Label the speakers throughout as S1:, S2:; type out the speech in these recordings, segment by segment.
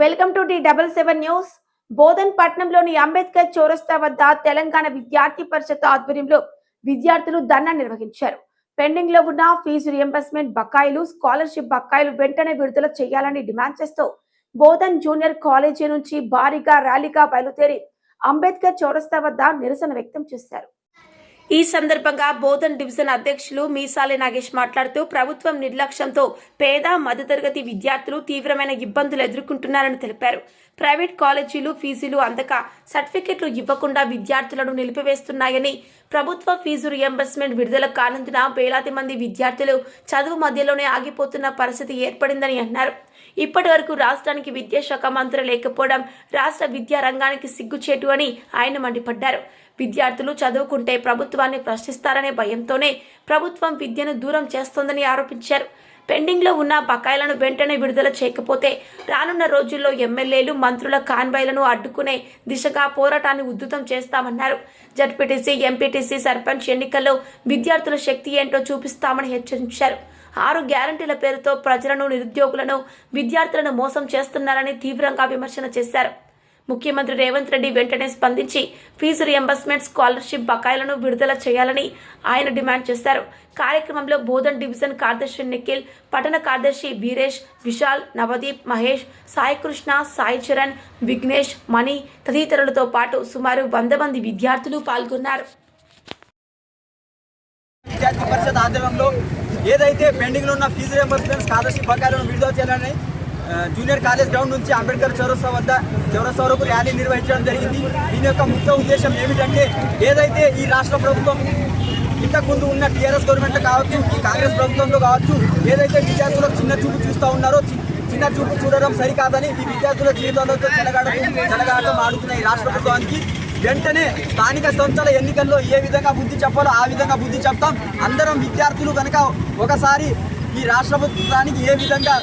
S1: Welcome to D double seven news. Bodhan పట్నంలోని Ambedkar చౌరస్తా వద్ద తెలంగాణ విద్యార్థి పరిషత్ ఆధ్వర్యంలో విద్యార్థులు ధర్నా నిర్వహించారు. పెండింగ్లో ఉన్న ఫీజు రియంబర్స్మెంట్ బకాయిలు స్కాలర్షిప్ బకాయిలు వెంటనే విడుదల చేయాలని డిమాండ్ చేస్తూ బోధన్ జూనియర్ కాలేజీ నుంచి భారీగా ర్యాలీగా బయలుదేరి అంబేద్కర్ చౌరస్తా వద్ద నిరసన వ్యక్తం చేశారు. ఈ సందర్భంగా బోధన్ డివిజన్ అధ్యక్షులు మీసాలి నాగేష్ మాట్లాడుతూ ప్రభుత్వం నిర్లక్ష్యంతో పేద మధ్యతరగతి విద్యార్థులు తీవ్రమైన ఇబ్బందులు ఎదుర్కొంటున్నారని తెలిపారు. ప్రైవేట్ కాలేజీలు ఫీజులు అందక సర్టిఫికెట్లు ఇవ్వకుండా విద్యార్థులను నిలిపివేస్తున్నాయని ప్రభుత్వ ఫీజు రియంబర్స్మెంట్ విడుదల కానందున వేలాది మంది విద్యార్థులు చదువు మధ్యలోనే ఆగిపోతున్న పరిస్థితి ఏర్పడిందని అన్నారు. ఇప్పటి వరకు రాష్ట్రానికి విద్యాశాఖ మంత్రి లేకపోవడం రాష్ట్ర విద్యా రంగానికి సిగ్గుచేటు అని ఆయన మండిపడ్డారు. విద్యార్థులు చదువుకుంటే ప్రభుత్వాన్ని ప్రశ్నిస్తారనే భయంతోనే ప్రభుత్వం విద్యను దూరం చేస్తోందని ఆరోపించారు. పెండింగ్లో ఉన్న బకాయిలను వెంటనే విడుదల చేయకపోతే రానున్న రోజుల్లో ఎమ్మెల్యేలు మంత్రుల కాన్వాయ్లను అడ్డుకునే దిశగా పోరాటాన్ని ఉద్ధృతం చేస్తామన్నారు. జడ్పీటీసీ ఎంపీటీసీ సర్పంచ్ ఎన్నికల్లో విద్యార్థుల శక్తి ఏంటో చూపిస్తామని హెచ్చరించారు. ఆరు గ్యారంటీల పేరుతో ప్రజలను నిరుద్యోగులను విద్యార్థులను మోసం చేస్తున్నారని తీవ్రంగా విమర్శన చేశారు. ముఖ్యమంత్రి రేవంత్ రెడ్డి వెంటనే స్పందించి ఫీజు రియంబర్స్మెంట్ స్కాలర్షిప్ బకాయిలను విడుదల చేయాలని ఆయన డిమాండ్ చేశారు. కార్యక్రమంలో బోధన్ డివిజన్ కార్యదర్శి నిఖిల్ పట్టణ కార్యదర్శి వీరేష్ విశాల్ నవదీప్ మహేష్ సాయికృష్ణ సాయి చరణ్ విఘ్నేష్ మణి తదితరులతో పాటు సుమారు వంద మంది విద్యార్థులు పాల్గొన్నారు.
S2: విద్యార్థి పరిషత్ ఆధ్వర్యంలో ఏదైతే పెండింగ్లో ఉన్న ఫీజు రియంబర్స్మెంట్ స్కాలర్షిప్ బకాయిలను విడుదల చేయాలని జూనియర్ కాలేజ్ గ్రౌండ్ నుంచి అంబేద్కర్ చౌరస్తా వద్ద చౌరస్తా వరకు ర్యాలీ నిర్వహించడం జరిగింది. దీని యొక్క ముఖ్య ఉద్దేశం ఏమిటంటే ఏదైతే ఈ రాష్ట్ర ప్రభుత్వం ఇంతకుముందు ఉన్న టీఆర్ఎస్ గవర్నమెంట్ కావచ్చు ఈ కాంగ్రెస్ ప్రభుత్వంలో కావచ్చు ఏదైతే విద్యార్థులకు చిన్న చూపు చూస్తూ ఉన్నారో చిన్న చూపు చూడడం సరికాదని ఈ విద్యార్థుల జీవితాలతో చెలగాటం చెలగాటం ఆడుతున్న ఈ రాష్ట్ర ప్రభుత్వానికి వెంటనే స్థానిక సంస్థల ఎన్నికల్లో ఏ విధంగా బుద్ధి చెప్పాలో ఆ విధంగా బుద్ధి చెప్తాం. అందరం విద్యార్థులు కనుక ఒకసారి ఈ రాష్ట్ర ప్రభుత్వానికి ఏ విధంగా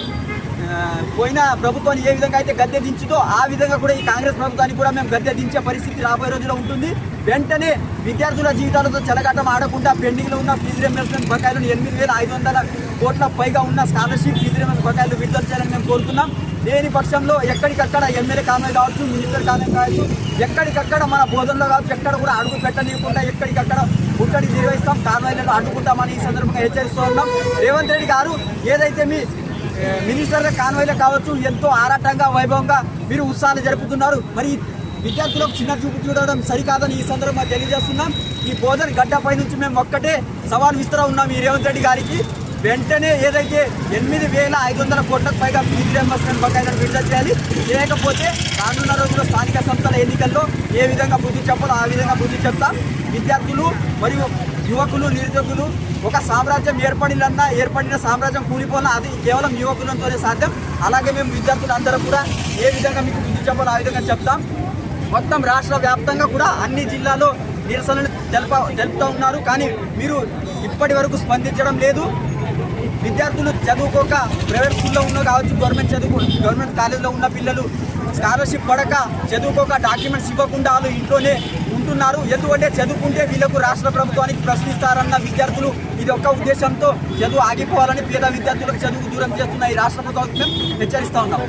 S2: పోయిన ప్రభుత్వాన్ని ఏ విధంగా అయితే గద్దె దించుతో ఆ విధంగా కూడా ఈ కాంగ్రెస్ ప్రభుత్వాన్ని కూడా మేము గద్దె దించే పరిస్థితి రాబోయే రోజుల్లో ఉంటుంది. వెంటనే విద్యార్థుల జీవితాలతో చెలగాటం ఆడకుండా పెండింగ్లో ఉన్న ఫీజు రియంబర్స్మెంట్ బకాయిలను ఎనిమిది వేల ఐదు వందల కోట్ల పైగా ఉన్న స్కాలర్షిప్ ఫీజు రియంబర్స్మెంట్ బకాయిలు విడుదల చేయాలని మేము కోరుతున్నాం. లేని పక్షంలో ఎక్కడికక్కడ ఎమ్మెల్యే కామెంట్ కావచ్చు మినిస్టర్ కామెంట్ కావచ్చు ఎక్కడికక్కడ మన బోధనలో కావచ్చు ఎక్కడ కూడా అడుగు పెట్టనీయకుండా ఎక్కడికక్కడ ముట్టడి నిర్వహిస్తాం. కాన్వాయిలను అడ్డుకుంటామని ఈ సందర్భంగా హెచ్చరిస్తూ ఉన్నాం. రేవంత్ రెడ్డి గారు ఏదైతే మీ మినిస్టర్ మినిస్టర్ల కాన్వాయ్లో కావచ్చు ఎంతో ఆరాటంగా వైభవంగా మీరు ఉత్సాహాలు జరుపుతున్నారు. మరి విద్యార్థులకు చిన్న చూపు చూడడం సరికాదని ఈ సందర్భంగా తెలియజేస్తున్నాం. ఈ బోధన గడ్డపై నుంచి మేము ఒక్కటే సవాల్ విస్తరా ఉన్నాం ఈ రేవంత్ రెడ్డి గారికి. వెంటనే ఏదైతే ఎనిమిది వేల ఐదు వందల కోట్లకు పైగా ఫీజు రియంబర్స్మెంట్ బకాయిలను విడుదల చేయాలి. లేకపోతే రానున్న రోజుల్లో స్థానిక సంస్థల ఎన్నికల్లో ఏ విధంగా బుద్ధి చెప్పాలో ఆ విధంగా బుద్ధి చెప్తాం. విద్యార్థులు మరియు యువకులు నిరుద్యోగులు ఒక సామ్రాజ్యం ఏర్పడినన్నా ఏర్పడిన సామ్రాజ్యం కూలిపోయినా అది కేవలం యువకులతోనే సాధ్యం. అలాగే మేము విద్యార్థులు అందరూ కూడా ఏ విధంగా మీకు విద్యుత్ చెప్పాలో ఆ విధంగా చెప్తాం. మొత్తం రాష్ట్ర వ్యాప్తంగా కూడా అన్ని జిల్లాలో నిరసనలు తెలప తెలుపుతూ ఉన్నారు. కానీ మీరు ఇప్పటి వరకు స్పందించడం లేదు. విద్యార్థులు చదువుకోక ప్రైవేట్ స్కూల్లో ఉన్న కావచ్చు గవర్నమెంట్ చదువు గవర్నమెంట్ కాలేజీలో ఉన్న పిల్లలు స్కాలర్షిప్ పడక చదువుకోక డాక్యుమెంట్స్ ఇవ్వకుండా వాళ్ళు ఇంట్లోనే ఉంటున్నారు. ఎందుకంటే చదువుకుంటే వీళ్ళకు రాష్ట్ర ప్రభుత్వానికి ప్రశ్నిస్తారన్న విద్యార్థులు ఇది ఒక్క ఉద్దేశంతో చదువు ఆగిపోవాలని పేద విద్యార్థులకు చదువు దూరం చేస్తున్న ఈ రాష్ట్ర ప్రభుత్వం హెచ్చరిస్తా ఉన్నాం.